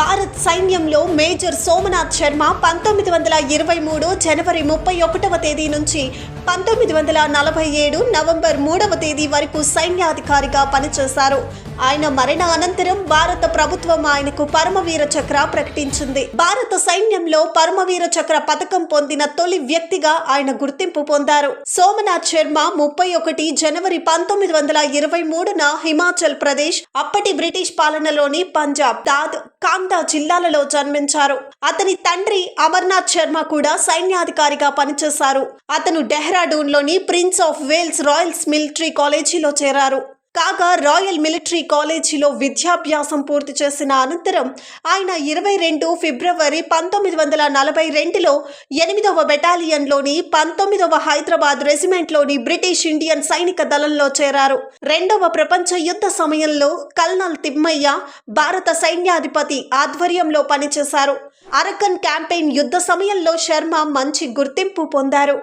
భారత్ సైన్యంలో మేజర్ సోమనాథ్ శర్మ పంతొమ్మిది వందల ఇరవై మూడు జనవరి ముప్పై ఒకటవ తేదీ నుంచి పంతొమ్మిది వందల నలభై ఏడు నవంబర్ మూడవ తేదీ వరకు సైన్యాధికారిగా పనిచేశారు. ఆయన మరణ అనంతరం భారత ప్రభుత్వం ఆయనకు పరమవీర చక్ర ప్రకటించింది. భారత సైన్యంలో పరమవీర చక్ర పథకం పొందిన తొలి వ్యక్తిగా ఆయన గుర్తింపు పొందారు. సోమనాథ్ శర్మ ముప్పై ఒకటి జనవరి పంతొమ్మిది వందల ఇరవై మూడున హిమాచల్ ప్రదేశ్ అప్పటి బ్రిటిష్ పాలనలోని పంజాబ్ దాద్ కాందా జిల్లాలలో జన్మించారు. అతని తండ్రి అమర్నాథ్ శర్మ కూడా సైన్యాధికారిగా పనిచేశారు. అతను డెహ్రాడూన్లోని prince of Wales royals military కాలేజీలో చేరారు. కాగా రాయల్ మిలిటరీ కాలేజీలో విద్యాభ్యాసం పూర్తి చేసిన అనంతరం ఆయన ఇరవై రెండు ఫిబ్రవరి పంతొమ్మిది వందల నలభై రెండులో ఎనిమిదవ బెటాలియన్లోని పంతొమ్మిదవ హైదరాబాద్ రెజిమెంట్లోని బ్రిటిష్ ఇండియన్ సైనిక దళంలో చేరారు. రెండవ ప్రపంచ యుద్ధ సమయంలో కల్నల్ తిమ్మయ్య భారత సైన్యాధిపతి ఆధ్వర్యంలో పనిచేశారు. అరకన్ క్యాంపెయిన్ యుద్ధ సమయంలో శర్మ మంచి గుర్తింపు పొందారు.